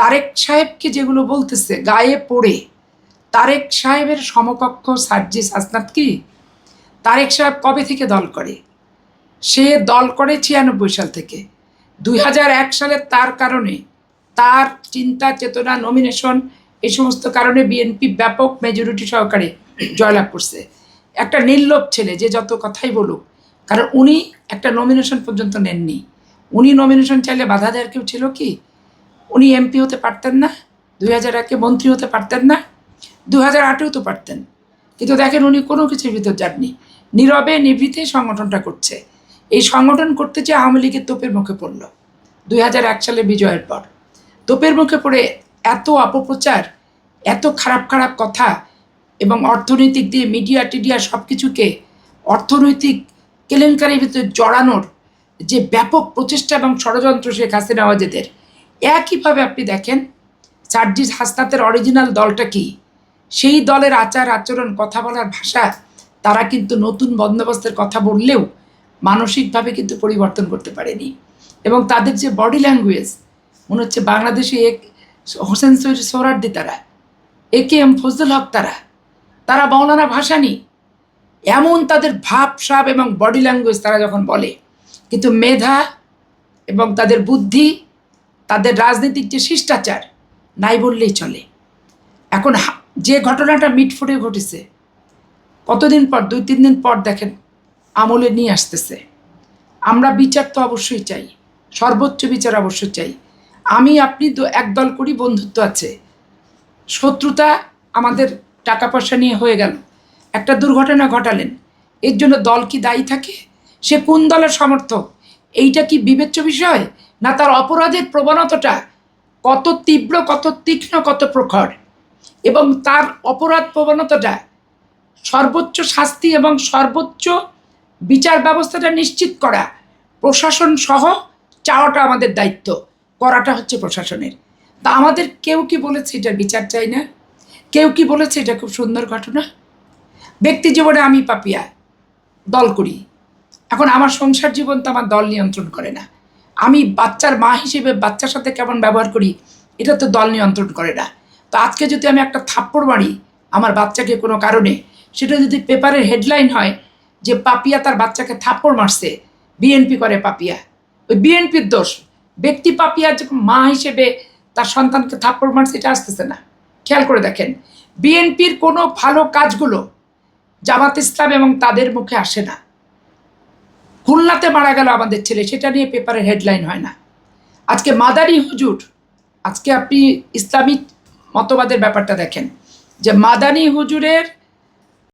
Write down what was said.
তারেক সাহেবকে যেগুলো বলতেছে, গায়ে পড়ে। তারেক সাহেবের সমকক্ষ সার্জিস আসনাদ কি? তারেক সাহেব কবে থেকে দল করে? সে দল করে ছিয়ানব্বই সাল থেকে। দুই হাজার এক সালে তার কারণে তার চিন্তা, চেতনা নমিনেশন এই সমস্ত কারণে বিএনপি ব্যাপক মেজরিটি সহকারে জয়লাভ করছে। একটা নির্লোভ ছেলে, যে যত কথাই বলুক, কারণ উনি একটা নমিনেশন পর্যন্ত নেননি। উনি নমিনেশন চাইলে বাধা দেওয়ার কেউ ছিল কি? উনি এমপি হতে পারতেন না, দুই হাজার একে মন্ত্রী হতে পারতেন না দু হাজার আটেও তো পারতেন। কিন্তু দেখেন উনি কোনো কিছুর ভিতর যাননি। নীরবে, নিভৃতে সংগঠনটা করছে। এই সংগঠন করতে চেয়ে আওয়ামী লীগের তোপের মুখে পড়ল। দুই হাজার এক সালে বিজয়ের পর। তোপের মুখে পড়ে এত অপপ্রচার, এত খারাপ খারাপ কথা এবং অর্থনৈতিক দিয়ে মিডিয়া, টিডিয়া সব কিছুকে অর্থনৈতিক কেলেঙ্কারির ভিতরে জড়ানোর যে ব্যাপক প্রচেষ্টা এবং ষড়যন্ত্র শেখ হাসিনা ওয়াজেদের একইভাবে আপনি দেখেন সার্জিস হাসনাতের অরিজিনাল দলটা কি? সেই দলের আচার, আচরণ, কথা বলার ভাষা, তারা কিন্তু নতুন বন্দোবস্তের কথা বললেও মানসিকভাবে কিন্তু পরিবর্তন করতে পারেনি। এবং তাদের যে বডি ল্যাঙ্গুয়েজ মনে হচ্ছে বাংলাদেশে এক হোসেন সৈয়দ সোহরার্দি তারা, এ কে এম ফজলুল হক তারা তারা মৌলানা ভাসানি, এমন তাদের ভাব সাব এবং বডি ল্যাঙ্গুয়েজ তারা যখন বলে, কিন্তু মেধা এবং তাদের বুদ্ধি তাদের রাজনৈতিক যে শিষ্টাচার, নাই বললেই চলে। এখন যে ঘটনাটা মিটফুটে ঘটেছে, কতদিন পর, দুই তিন দিন পর দেখেন, আমলে নিয়ে আসতেছে। আমরা বিচার তো অবশ্যই চাই, সর্বোচ্চ বিচার অবশ্যই চাই। আমি, আপনি তো একদল করি বন্ধুত্ব আছে। শত্রুতা আমাদের টাকা পয়সা নিয়ে হয়ে গেল। একটা দুর্ঘটনা ঘটালেন। এর জন্য দল কি দায়ী থাকে? সে কোন দলের সমর্থক? এইটা কি বিবেচ্য বিষয়? না তার অপরাধের প্রবণতাটা কত তীব্র, কত তীক্ষ্ণ, কত প্রখর। এবং তার অপরাধ প্রবণতাটা সর্বোচ্চ শাস্তি এবং সর্বোচ্চ বিচার ব্যবস্থাটা নিশ্চিত করা, প্রশাসন সহ চাওয়াটা আমাদের দায়িত্ব, করাটা হচ্ছে প্রশাসনের। তা আমাদের কেউ কি বলেছে এটার বিচার চাই না? কেউ কি বলেছে এটা খুব সুন্দর ঘটনা? ব্যক্তি জীবনে আমি পাপিয়া, দল করি। এখন আমার সংসার জীবন তো আমার দল নিয়ন্ত্রণ করে না। আমি বাচ্চার মা হিসেবে বাচ্চার সাথে কেমন ব্যবহার করি, এটা তো দল নিয়ন্ত্রণ করে না। তো আজকে যদি আমি একটা থাপ্পড় মারি আমার বাচ্চাকে কোনো কারণে, সেটা যদি পেপারের হেডলাইন হয় যে পাপিয়া তার বাচ্চাকে থাপ্পড় মারছে, বিএনপি করে পাপিয়া। ওই বিএনপির দোষ। ব্যক্তি পাপিয়া যখন মা হিসেবে তার সন্তানকে থাপ্পড় মারছে, এটা আসতেছে না। খেয়াল করে দেখেন, বিএনপির কোনো ভালো কাজগুলো জামাত ইসলাম এবং তাদের মুখে আসে না। খুলনাতে মারা গেল আমাদের ছেলে, সেটা নিয়ে পেপারের হেডলাইন হয় না। আজকে মাদারি হুজুর, আজকে আপনি ইসলামিক মতবাদের ব্যাপারটা দেখেন, যে মাদানি হুজুরের